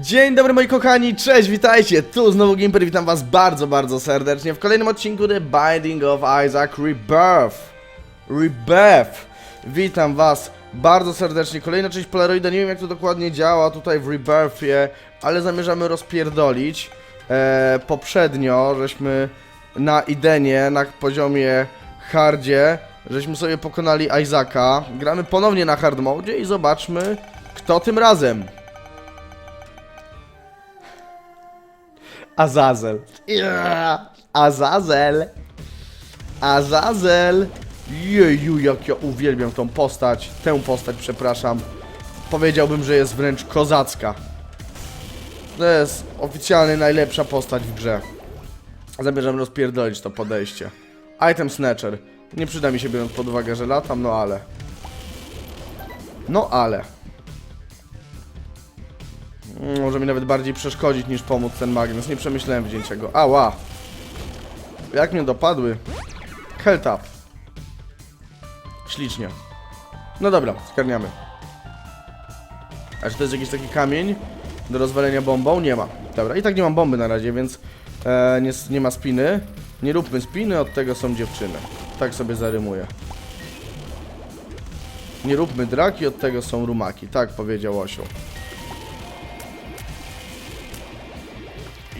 Dzień dobry moi kochani, cześć, witajcie, tu znowu Gimper, witam was bardzo, bardzo serdecznie w kolejnym odcinku The Binding of Isaac Rebirth. Rebirth. Witam was bardzo serdecznie, kolejna część Polaroida, nie wiem jak to dokładnie działa tutaj w Rebirthie, ale zamierzamy rozpierdolić e, Poprzednio, żeśmy na Idenie, na poziomie hardzie, żeśmy sobie pokonali Isaaca. Gramy ponownie na hard mode i zobaczmy kto tym razem Azazel. Yeah. Azazel. Azazel. Jeju, jak ja uwielbiam tą postać. Tę postać, przepraszam. Powiedziałbym, że jest wręcz kozacka. To jest oficjalnie najlepsza postać w grze. Zamierzam rozpierdolić to podejście. Item Snatcher. Nie przyda mi się biorąc pod uwagę, że latam, no ale. No ale. Może mi nawet bardziej przeszkodzić niż pomóc ten magnes. Nie przemyślałem wzięcia go. Ała! Jak mnie dopadły. Helltap. Ślicznie. No dobra, skarniamy. A czy to jest jakiś taki kamień do rozwalenia bombą? Nie ma. Dobra, i tak nie mam bomby na razie, więc e, nie, nie ma spiny. Nie róbmy spiny, od tego są dziewczyny. Tak sobie zarymuję. Nie róbmy draki, od tego są rumaki. Tak powiedział osioł.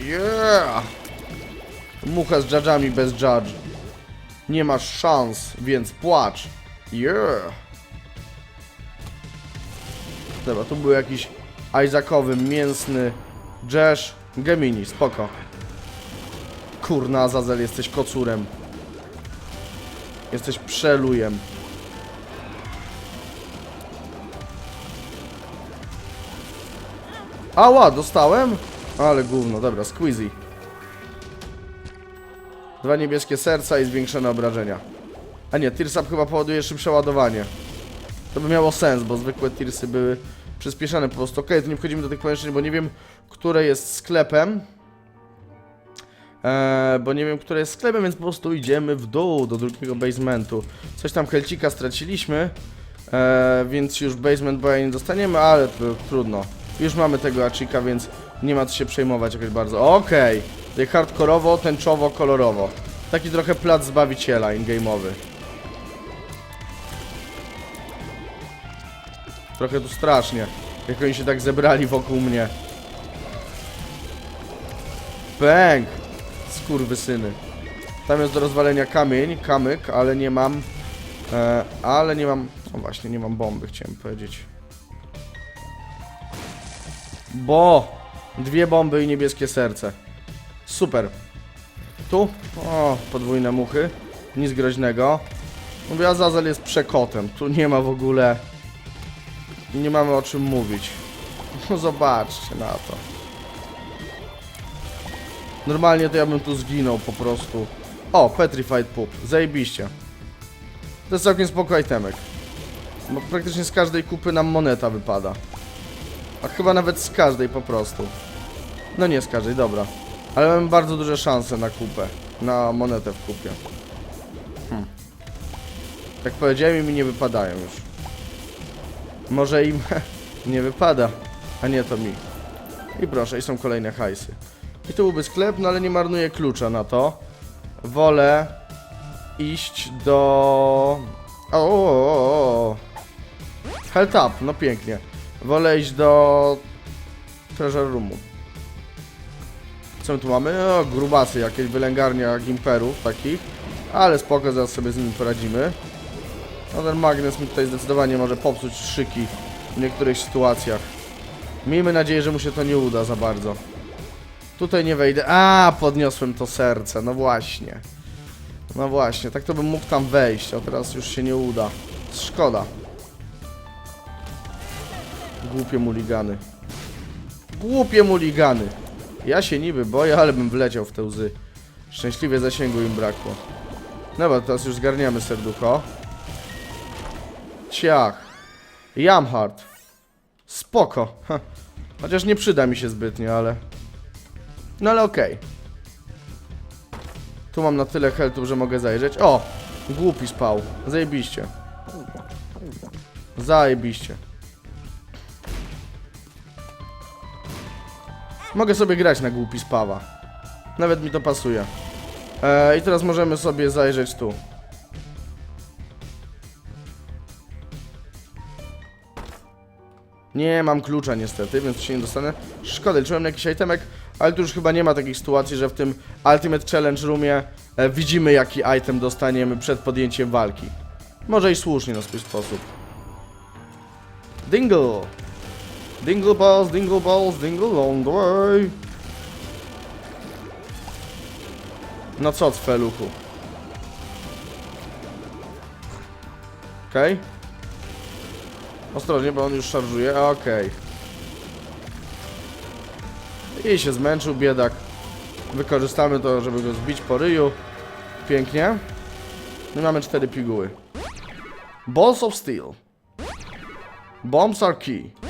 Yeah! Mucha z dżadżami bez dżadż. Nie masz szans, więc płacz. Yeah! Dobra, tu był jakiś Isaacowy, mięsny Jesz. Gemini, spoko. Kurna, Azazel, jesteś kocurem. Jesteś przelujem. Ała, dostałem? Ale gówno, dobra, squeezy. Dwa niebieskie serca i zwiększone obrażenia. A nie, Tirsap chyba powoduje szybsze ładowanie. To by miało sens, bo zwykłe Tirsy były przyspieszane po prostu. Okej, to nie wchodzimy do tych pomieszczeń, bo nie wiem, które jest sklepem. Eee, bo nie wiem, które jest sklepem, więc po prostu idziemy w dół do drugiego basementu. Coś tam helcika straciliśmy, eee, więc już basement boja nie dostaniemy, ale trudno. Już mamy tego achika, więc nie ma co się przejmować jakoś bardzo. Okej, okay. hardkorowo, tęczowo, kolorowo. Taki trochę plac Zbawiciela in-game'owy. Trochę tu strasznie, jak oni się tak zebrali wokół mnie. Bang! Skurwysyny. Tam jest do rozwalenia kamień, kamyk, ale nie mam... E, ale nie mam... O właśnie, nie mam bomby, chciałem powiedzieć. Bo! Dwie bomby i niebieskie serce. Super. Tu? O, podwójne muchy. Nic groźnego. Mówię, Azazel jest przekotem. Tu nie ma w ogóle... Nie mamy o czym mówić. No zobaczcie na to. Normalnie to ja bym tu zginął po prostu. O, Petrified Poop. Zajebiście. To jest całkiem spoko itemek. Bo praktycznie z każdej kupy nam moneta wypada. A chyba nawet z każdej po prostu. No nie z każdej, dobra. Ale mamy bardzo duże szanse na kupę. Na monetę w kupie. Hmm. Jak powiedziałem, mi nie wypadają już. Może im nie wypada. A nie, to mi. I proszę, i są kolejne hajsy. I tu byłby sklep, no ale nie marnuję klucza na to. Wolę iść do... O, o, o, o. Health up, no pięknie. Wolę iść do Treasure Roomu. Co my tu mamy? O, grubasy, jakieś wylęgarnia gimperów takich. Ale spoko, zaraz sobie z nimi poradzimy. No ten magnes mi tutaj zdecydowanie może popsuć szyki w niektórych sytuacjach. Miejmy nadzieję, że mu się to nie uda za bardzo. Tutaj nie wejdę. A, podniosłem to serce, no właśnie. No właśnie, tak to bym mógł tam wejść, a teraz już się nie uda. Szkoda. Głupie muligany. Głupie muligany. Ja się niby boję, ale bym wleciał w te łzy. Szczęśliwie zasięgu im brakło. Dobra, teraz już zgarniamy serducho. Ciach. Jamhard. Spoko. Ha. Chociaż nie przyda mi się zbytnio, ale... No ale okej. Tu mam na tyle heltów, że mogę zajrzeć. O! Głupi spał. Zajebiście. Zajebiście. Mogę sobie grać na głupi spawa. Nawet mi to pasuje. E, I teraz możemy sobie zajrzeć tu. Nie mam klucza niestety, więc się nie dostanę. Szkoda, liczyłem na jakiś itemek, ale tu już chyba nie ma takich sytuacji, że w tym Ultimate Challenge Roomie e, widzimy jaki item dostaniemy przed podjęciem walki. Może i słusznie na swój sposób. Dingle! Dingle balls, dingle balls, dingle all the way. No co, cfeluchu? Okej. Okay. Ostrożnie, bo on już szarżuje. Okej. I się zmęczył, biedak. Wykorzystamy to, żeby go zbić po ryju. Pięknie. I mamy cztery piguły. Balls of Steel. Bombs are key.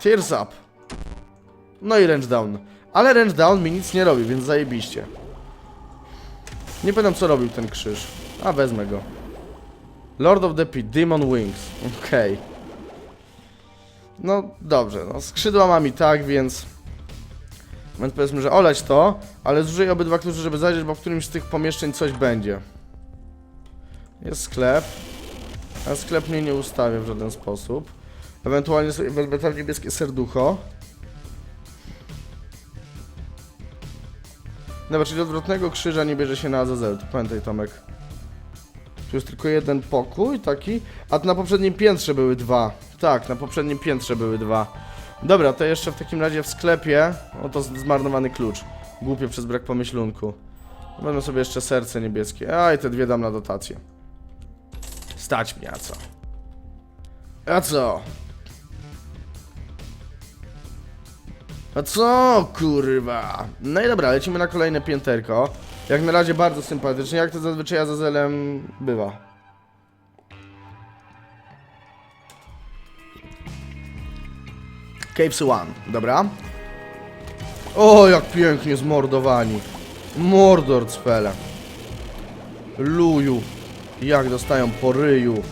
Tears up. No i range down. Ale range down mi nic nie robi, więc zajebiście. Nie pamiętam co robił ten krzyż. A wezmę go. Lord of the Pit, Demon Wings. Okej. No dobrze, no skrzydła mam i tak, więc... Więc powiedzmy, że oleć to, ale zużyję obydwa klucze, żeby zajrzeć, bo w którymś z tych pomieszczeń coś będzie. Jest sklep. A sklep mnie nie ustawia w żaden sposób. Ewentualnie sobie wezmę tam niebieskie serducho. Dobra, czyli odwrotnego krzyża nie bierze się na Azazel, to pamiętaj Tomek. Tu jest tylko jeden pokój taki, a na poprzednim piętrze były dwa. Tak, na poprzednim piętrze były dwa. Dobra, to jeszcze w takim razie w sklepie, oto zmarnowany klucz. Głupie przez brak pomyślunku. Będę sobie jeszcze serce niebieskie. A i te dwie dam na dotację. Stać mnie, a co? A co? A co, kurwa? No i dobra, lecimy na kolejne pięterko. Jak na razie bardzo sympatycznie, jak to zazwyczaj Azazelem bywa. Caves One, dobra. O, jak pięknie zmordowani. Mordor cpele. Luju. Jak dostają po ryju.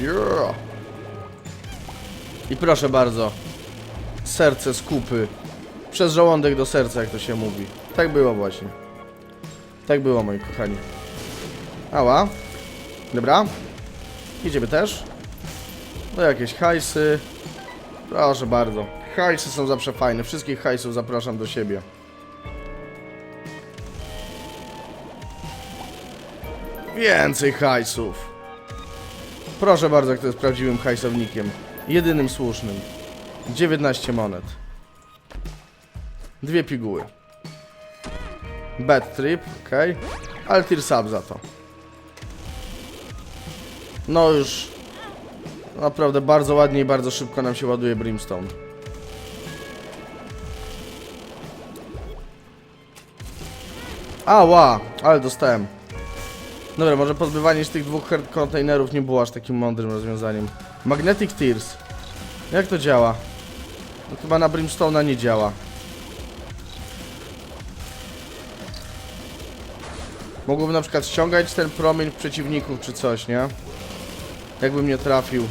Yeah. I proszę bardzo. Serce z kupy. Przez żołądek do serca, jak to się mówi. Tak było właśnie. Tak było, moi kochani. Ała. Dobra. Idziemy też. No jakieś hajsy. Proszę bardzo. Hajsy są zawsze fajne. Wszystkich hajsów zapraszam do siebie. Więcej hajsów. Proszę bardzo, kto jest prawdziwym hajsownikiem. Jedynym słusznym. 19 monet. Dwie piguły. Bad trip, okej. Ale tier sub za to. No już. Naprawdę bardzo ładnie i bardzo szybko nam się ładuje Brimstone. Ała, ale dostałem. Dobra, może pozbywanie się tych dwóch hard containerów nie było aż takim mądrym rozwiązaniem. Magnetic Tears. Jak to działa? No, chyba na Brimstone'a nie działa. Mógłbym na przykład ściągać ten promień przeciwników czy coś, nie? Jakbym nie trafił.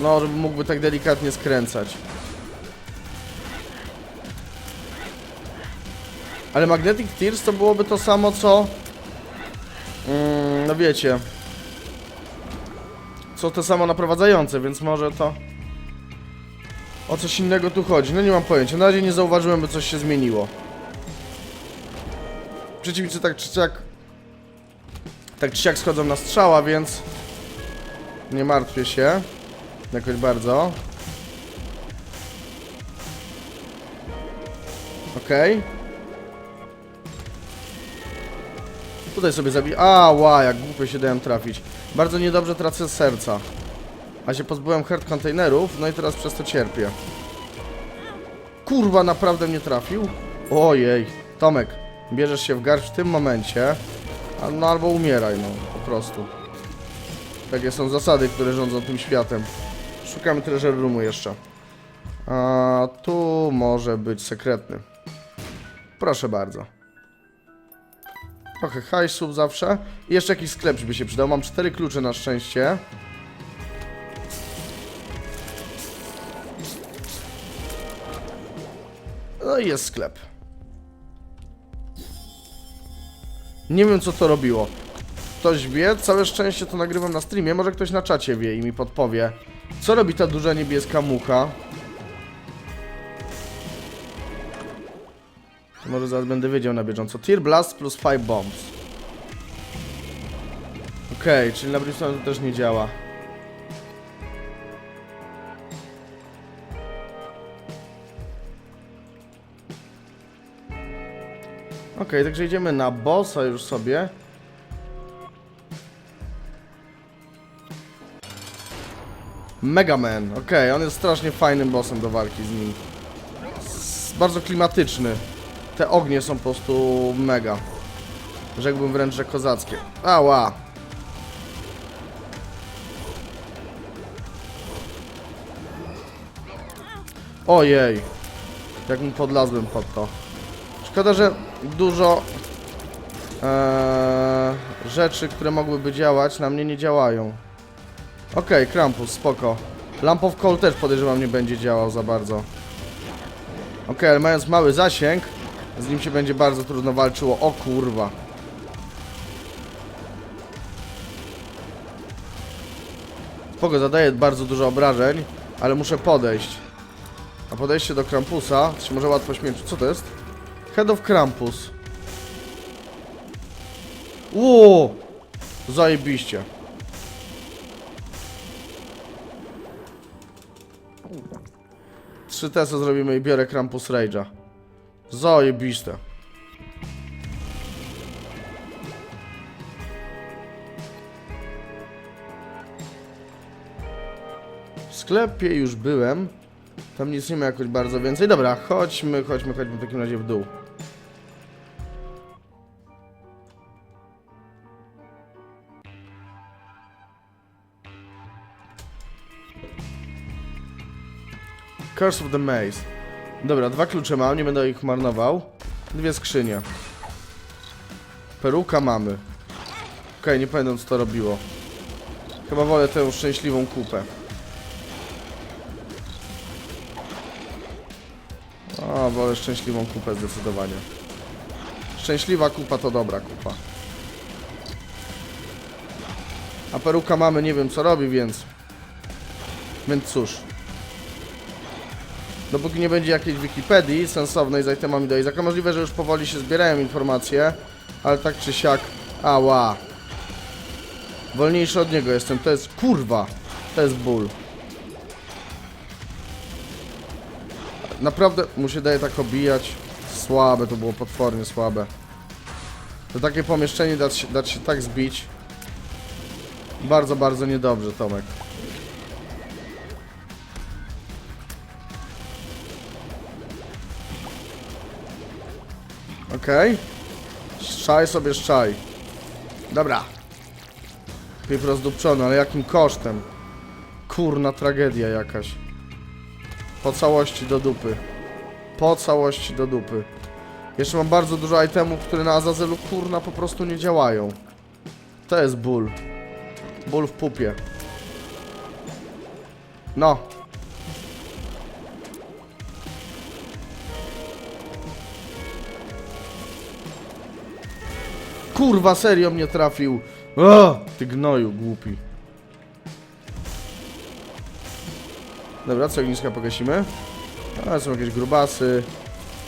No, żeby mógłby tak delikatnie skręcać. Ale Magnetic Tears to byłoby to samo co... Mm, no wiecie. Co to samo naprowadzające, więc może to... O coś innego tu chodzi. No nie mam pojęcia. Na razie nie zauważyłem, by coś się zmieniło. Przeciwnicy tak czy siak... Tak czy siak schodzą na strzała, więc... Nie martwię się. Jakoś bardzo. Okay. Tutaj sobie zabi... A, ła, jak głupio się dałem trafić. Bardzo niedobrze tracę serca. A się pozbyłem hard containerów, no i teraz przez to cierpię. Kurwa, naprawdę mnie trafił? Ojej. Tomek, bierzesz się w garść w tym momencie, no albo umieraj, no, po prostu. Takie są zasady, które rządzą tym światem. Szukamy treasure roomu jeszcze. A tu może być sekretny. Proszę bardzo. Trochę hajsów zawsze. I jeszcze jakiś sklep by się przydał. Mam cztery klucze na szczęście. No i jest sklep. Nie wiem co to robiło. Ktoś wie? Całe szczęście to nagrywam na streamie. Może ktoś na czacie wie i mi podpowie. Co robi ta duża niebieska mucha? Może zaraz będę wiedział na bieżąco. Tear Blast plus 5 bombs. Okej, czyli na Brimstone to też nie działa. Okej, także idziemy na bossa już sobie. Mega Man, okej, on jest strasznie fajnym bossem do walki z nim. S bardzo klimatyczny. Te ognie są po prostu mega. Rzekłbym wręcz, że kozackie. Ała! Ojej! Jak mu podlazłem pod to. Szkoda, że dużo eee, rzeczy, które mogłyby działać, na mnie nie działają. Okej, Krampus, spoko. Lamp of Coal też podejrzewam nie będzie działał za bardzo. Okej, ale mając mały zasięg, z nim się będzie bardzo trudno walczyło. O kurwa. Spoko, zadaje bardzo dużo obrażeń, ale muszę podejść. A podejście do Krampusa się może łatwo śmierci. Co to jest? Head of Krampus. Ło! Zajebiście. Trzy testy zrobimy i biorę Krampus Rage'a. Zajebiste. W sklepie już byłem. Tam nic nie ma jakoś bardzo więcej. Dobra, chodźmy, chodźmy, chodźmy w takim razie w dół. Curse of the Maze. Dobra, dwa klucze mam, nie będę ich marnował. Dwie skrzynie. Peruka mamy. Okej, nie pamiętam co to robiło. Chyba wolę tę szczęśliwą kupę. O, wolę szczęśliwą kupę zdecydowanie. Szczęśliwa kupa to dobra kupa. A peruka mamy, nie wiem co robi, więc... Więc cóż. Dopóki nie będzie jakiejś Wikipedii sensownej z itemami do Izaka, możliwe, że już powoli się zbierają informacje, ale tak czy siak... Ała. Wolniejszy od niego jestem, to jest... Kurwa! To jest ból. Naprawdę mu się daje tak obijać. Słabe to było, potwornie słabe. To takie pomieszczenie dać, dać się tak zbić. Bardzo, bardzo niedobrze, Tomek. Okej. Szczaj sobie szczaj. Dobra. Pip rozdupczony, ale jakim kosztem? Kurna tragedia jakaś. Po całości do dupy. Po całości do dupy. Jeszcze mam bardzo dużo itemów, które na Azazelu kurna po prostu nie działają. To jest ból. Ból w pupie. No. Kurwa, serio mnie trafił. O, ty gnoju, głupi. Dobra, co ogniska pogasimy? A, są jakieś grubasy.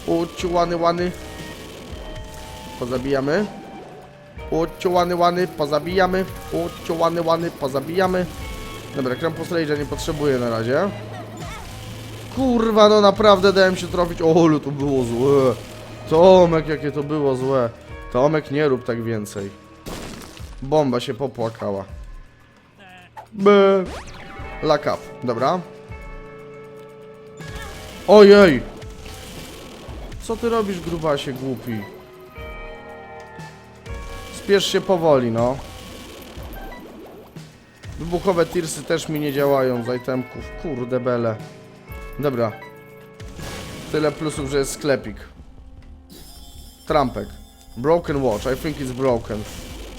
Uciu, łany, łany. Pozabijamy. Uciu, łany, łany. Pozabijamy. Uciu, łany, łany. Pozabijamy. Dobra, Krampus Rage'a nie potrzebuję na razie. Kurwa, no naprawdę dałem się trafić. O, ale to było złe. Tomek, jakie to było złe. Tomek, nie rób tak więcej. Bomba się popłakała. B. Lock up. Dobra. Ojej! Co ty robisz, grubasie głupi? Spiesz się powoli, no. Wybuchowe tirsy też mi nie działają z itemków. Kurde bele. Dobra. Tyle plusów, że jest sklepik. Trampek. Broken watch. I think it's broken.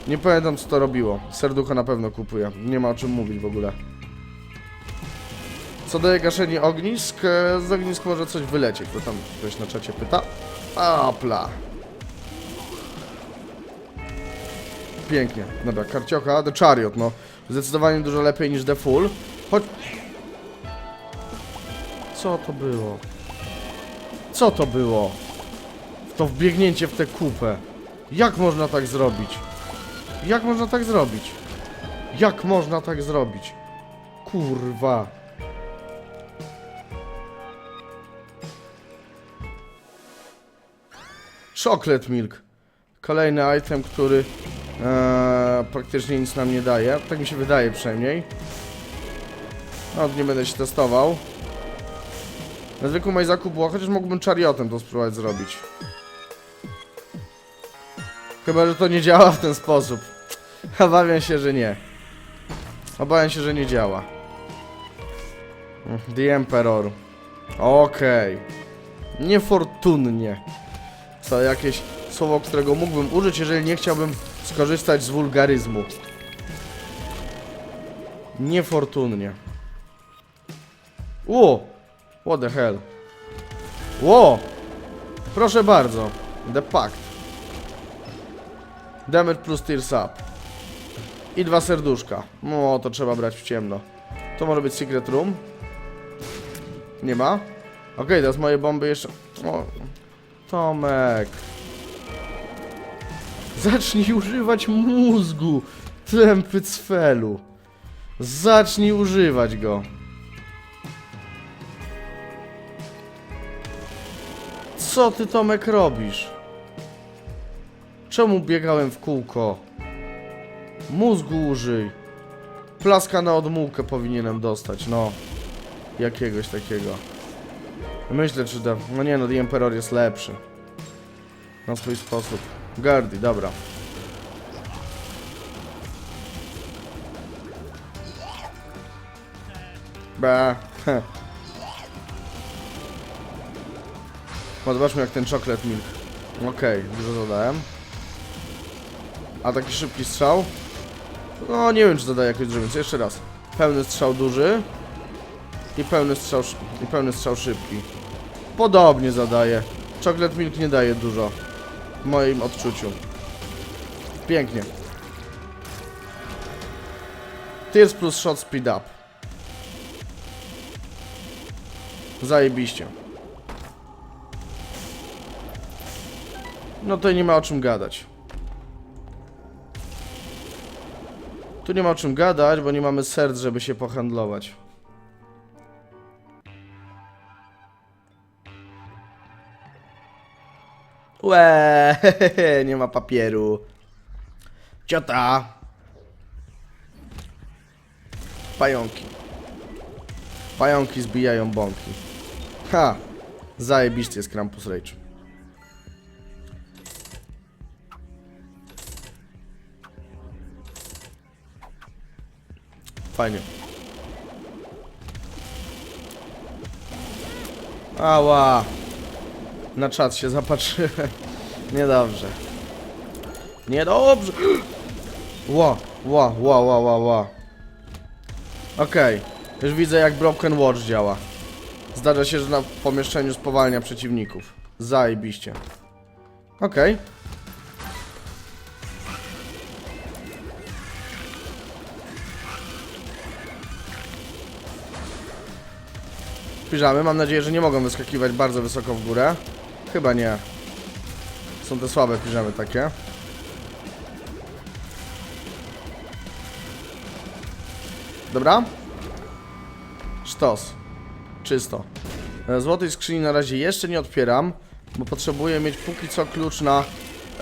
Nie pamiętam co to robiło. Serducho na pewno kupuję. Nie ma o czym mówić w ogóle. Co daje gaszenie ognisk? E, Z ognisk może coś wylecieć, to tam ktoś na czacie pyta. Apla. Pięknie. Dobra, karciocha, The Chariot, no. Zdecydowanie dużo lepiej niż The Full. Chodź... Co to było? Co to było? To wbiegnięcie w tę kupę. Jak można tak zrobić? Jak można tak zrobić? Jak można tak zrobić? Kurwa. Chocolate Milk. Kolejny item, który e, praktycznie nic nam nie daje. Tak mi się wydaje przynajmniej. No, nie będę się testował. Na zwykłym Majzaku było, chociaż mógłbym chariotem to spróbować zrobić. Chyba, że to nie działa w ten sposób. Obawiam się, że nie. Obawiam się, że nie działa. The Emperor. Okej. Niefortunnie. To jakieś słowo, którego mógłbym użyć, jeżeli nie chciałbym skorzystać z wulgaryzmu. Niefortunnie. Ło! What the hell? Ło! Proszę bardzo. The Pact. Damage plus Tears Up. I dwa serduszka. No, to trzeba brać w ciemno. To może być Secret Room. Nie ma? Okej, teraz moje bomby jeszcze... O, Tomek. Zacznij używać mózgu. Tępy cfelu. Zacznij używać go. Co ty Tomek robisz? Czemu biegałem w kółko? Mózgu użyj. Plaska na odmułkę powinienem dostać, no. Jakiegoś takiego. Myślę, czy da... No nie no, The Emperor jest lepszy. Na swój sposób. Gardi, dobra. Ba. Zobaczmy jak ten chocolate milk. Okej, dużo zadałem. A taki szybki strzał? No nie wiem czy zadaje jakoś dużo, więc jeszcze raz. Pełny strzał duży. I pełny strzał, i pełny strzał szybki. Podobnie zadaje. Chocolate milk nie daje dużo. W moim odczuciu. Pięknie. Tears plus shot speed up. Zajebiście. No to nie ma o czym gadać. Tu nie ma o czym gadać, bo nie mamy serc, żeby się pohandlować. Łe, nie ma papieru. Ciota. Pająki. Pająki zbijają bąki. Ha! Zajebiście jest Krampus Rage. Fajnie. Ała. Na czat się zapatrzyłem. Niedobrze. Niedobrze. Ła, ła, ła, ła, ła, ła. Okej. Już widzę jak Broken Watch działa. Zdarza się, że na pomieszczeniu spowalnia przeciwników. Zajebiście. Okej. Piżamy, mam nadzieję, że nie mogą wyskakiwać bardzo wysoko w górę. Chyba nie. Są te słabe piżamy takie. Dobra. Sztos. Czysto. E, Złotej skrzyni na razie jeszcze nie otwieram, bo potrzebuję mieć póki co klucz na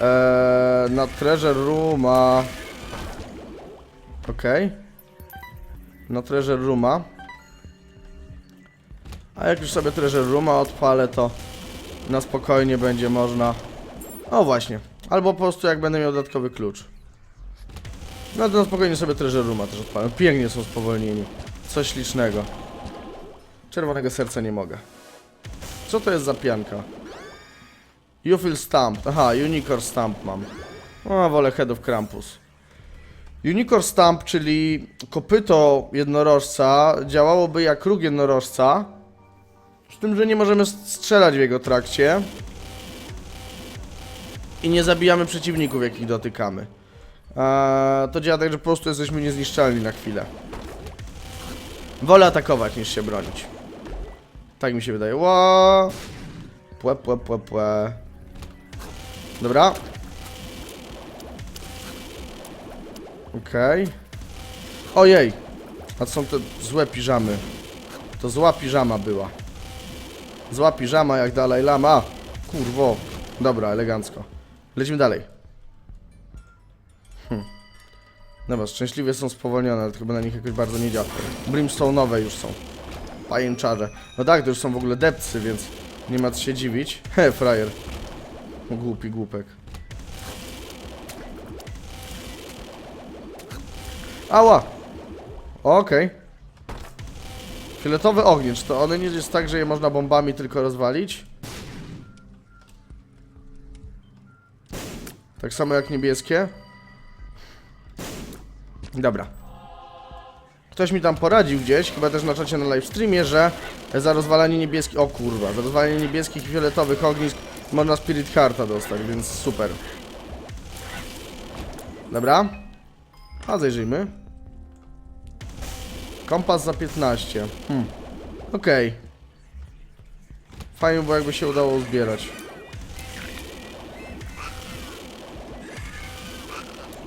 e, na treasure rooma. Okej. Na treasure rooma. A jak już sobie treasure rooma odpalę, to na spokojnie będzie można... O właśnie. Albo po prostu jak będę miał dodatkowy klucz. No to na spokojnie sobie treasure rooma też odpalę. Pięknie są spowolnieni. Coś ślicznego. Czerwonego serca nie mogę. Co to jest za pianka? You feel stamp. Aha, Unicorn stamp mam. O, wolę Head of Krampus. Unicorn Stamp, czyli kopyto jednorożca, działałoby jak róg jednorożca. Z tym, że nie możemy strzelać w jego trakcie. I nie zabijamy przeciwników, jakich dotykamy. Eee, to działa tak, że po prostu jesteśmy niezniszczalni na chwilę. Wolę atakować niż się bronić. Tak mi się wydaje. Ła! Płe, płe, płe, płe. Dobra. Okej. Ojej! A to są te złe piżamy. To zła piżama była. Zła piżama jak Dalaj Lama. Kurwo. Dobra, elegancko. Lecimy dalej. Hm. Dobra, szczęśliwie są spowolnione, ale chyba na nich jakoś bardzo nie działa. Brimstone'owe już są. Pajęczarze. No tak, to już są w ogóle depcy, więc nie ma co się dziwić. He, frajer. Głupi głupek. Ała! Okej. Fioletowy ogniecz, to one nie jest tak, że je można bombami tylko rozwalić? Tak samo jak niebieskie? Dobra. Ktoś mi tam poradził gdzieś, chyba też na czacie na livestreamie, że za rozwalanie niebieskich... O kurwa, za rozwalanie niebieskich i fioletowych ognisk można Spirit Hearta dostać, więc super. Dobra. A zajrzyjmy. Kompas za 15. Hmm. Okej. Fajnie było jakby się udało zbierać.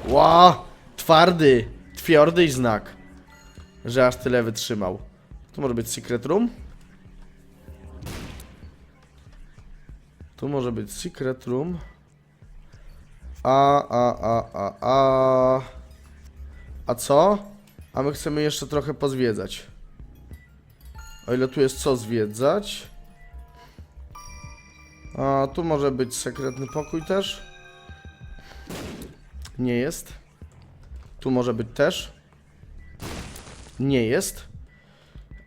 Ła! Twardy! Twiordy znak. Że aż tyle wytrzymał. Tu może być secret room? Tu może być secret room. A, a, a, a, a. A co? A my chcemy jeszcze trochę pozwiedzać. O ile tu jest co zwiedzać. A tu może być sekretny pokój też. Nie jest. Tu może być też. Nie jest.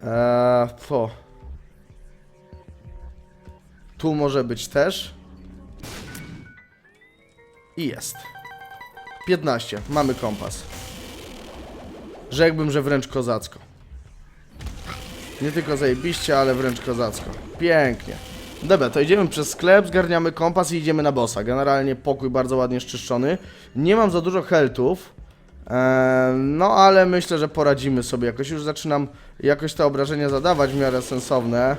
Eee, po. Tu może być też. I jest. 15. Mamy kompas. Rzekłbym, że wręcz kozacko. Nie tylko zajebiście, ale wręcz kozacko. Pięknie. Dobra, to idziemy przez sklep, zgarniamy kompas i idziemy na bossa. Generalnie pokój bardzo ładnie szczyszczony. Nie mam za dużo heltów. Eee, no ale myślę, że poradzimy sobie jakoś. Już zaczynam jakoś te obrażenia zadawać w miarę sensowne.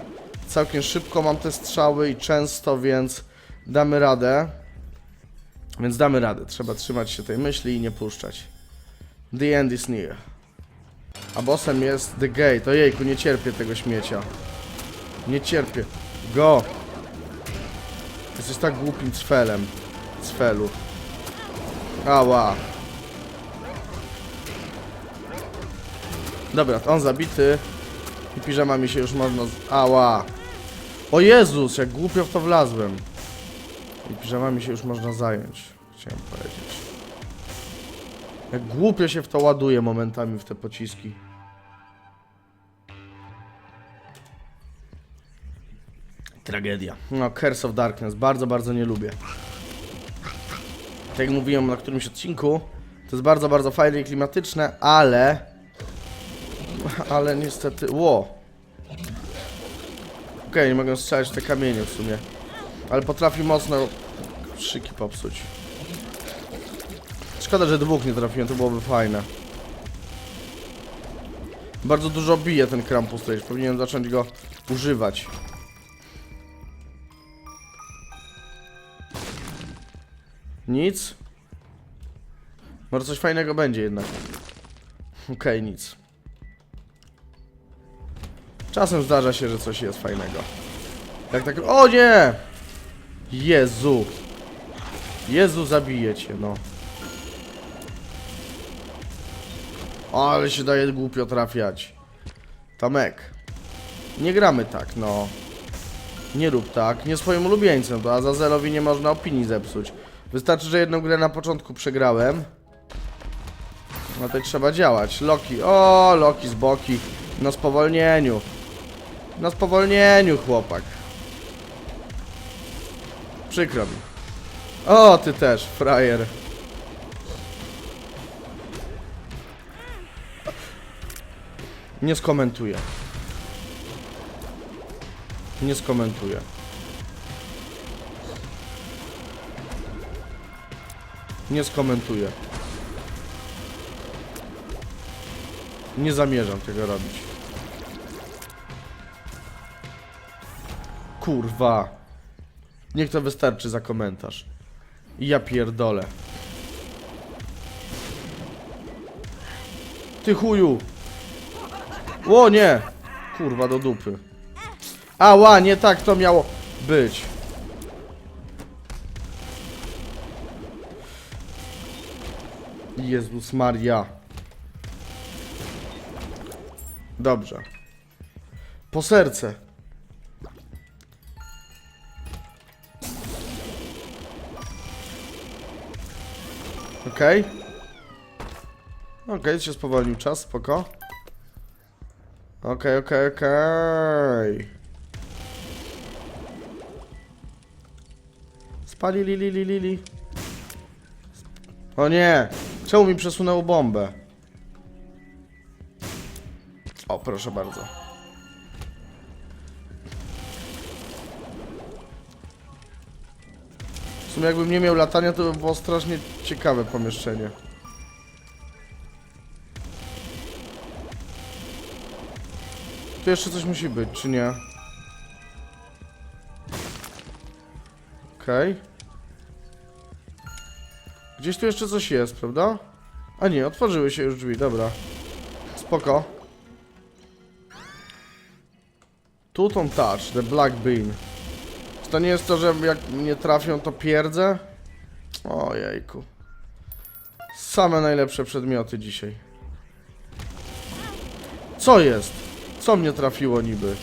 Całkiem szybko mam te strzały i często, więc damy radę. Więc damy radę. Trzeba trzymać się tej myśli i nie puszczać. The end is near. A bossem jest The Gate. Ojejku, nie cierpię tego śmiecia. Nie cierpię. Go! Jesteś tak głupim cfelem. Cfelu. Ała. Dobra, on zabity. I piżama mi się już można... Ała. O Jezus, jak głupio w to wlazłem. I piżamami się już można zająć. Chciałem powiedzieć. Jak głupio się w to ładuje momentami w te pociski. Tragedia. No, Curse of Darkness. Bardzo, bardzo nie lubię. Tak jak mówiłem na którymś odcinku, to jest bardzo, bardzo fajne i klimatyczne, ale... Ale niestety... Ło! Okej, nie mogę strzelać w te kamienie w sumie. Ale potrafi mocno szyki popsuć. Szkoda, że dwóch nie trafiłem, to byłoby fajne. Bardzo dużo bije ten Krampus tutaj, powinienem zacząć go używać. Nic? Może coś fajnego będzie jednak. Okej, nic. Czasem zdarza się, że coś jest fajnego. Jak tak... O nie! Jezu! Jezu, zabije cię, no. Ale się daje głupio trafiać. Tamek. Nie gramy tak, no. Nie rób tak. Nie swoim ulubieńcem, to Azazelowi nie można opinii zepsuć. Wystarczy, że jedną grę na początku przegrałem. No to trzeba działać. Loki. O, Loki z boki. Na spowolnieniu. Na spowolnieniu, chłopak. Przykro mi. O, ty też, frajer. Nie skomentuję. Nie skomentuję. Nie skomentuję. Nie zamierzam tego robić. Kurwa. Niech to wystarczy za komentarz. Ja pierdolę. Ty chuju. O nie! Kurwa do dupy. Ała, nie tak to miało być. Jezus Maria. Dobrze. Po serce. Okej. Okej, się spowolnił czas, spoko. Okej, okej, okej. Spali li, li, li, li, li. O nie! Czemu mi przesunęło bombę? O, proszę bardzo. W sumie jakbym nie miał latania, to by było strasznie ciekawe pomieszczenie. Tu jeszcze coś musi być, czy nie? Okej. Gdzieś tu jeszcze coś jest, prawda? A nie, otworzyły się już drzwi, dobra. Spoko. Tu tą touch, the black bean. Czy to nie jest to, że jak mnie trafią, to pierdzę? Ojejku. Same najlepsze przedmioty dzisiaj. Co jest? Co mnie trafiło niby?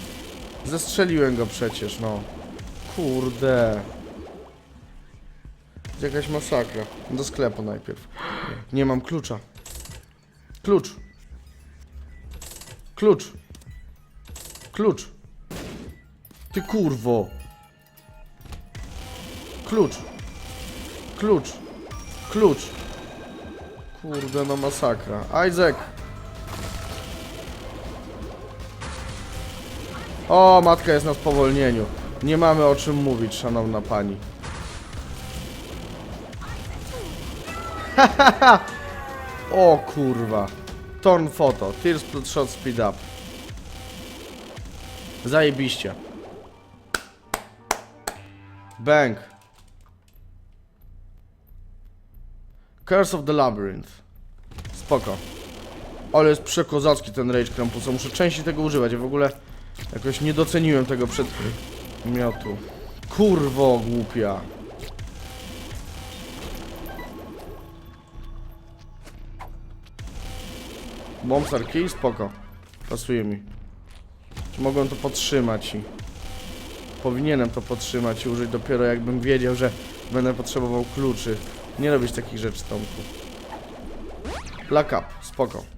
Zestrzeliłem go przecież, no. Kurde. Jakaś masakra. Do sklepu najpierw. Nie mam klucza. Klucz. Klucz. Klucz. Ty kurwo. Klucz. Klucz. Klucz. Kurde, no masakra. Isaac. O, matka jest na spowolnieniu. Nie mamy o czym mówić, szanowna pani. o kurwa. Torn photo. Tears plus shot speed up. Zajebiście. Bang. Curse of the Labyrinth. Spoko. Ale jest przekozacki ten Rage Crampusa. Muszę częściej tego używać. Ja w ogóle jakoś nie doceniłem tego przedmiotu. Kurwo głupia. Bombsar Key? Spoko. Pasuje mi. Mogłem to podtrzymać i... Powinienem to podtrzymać i użyć dopiero jakbym wiedział, że będę potrzebował kluczy. Nie robić takich rzeczy, Tomku. Black up, spoko.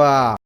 Kurwa.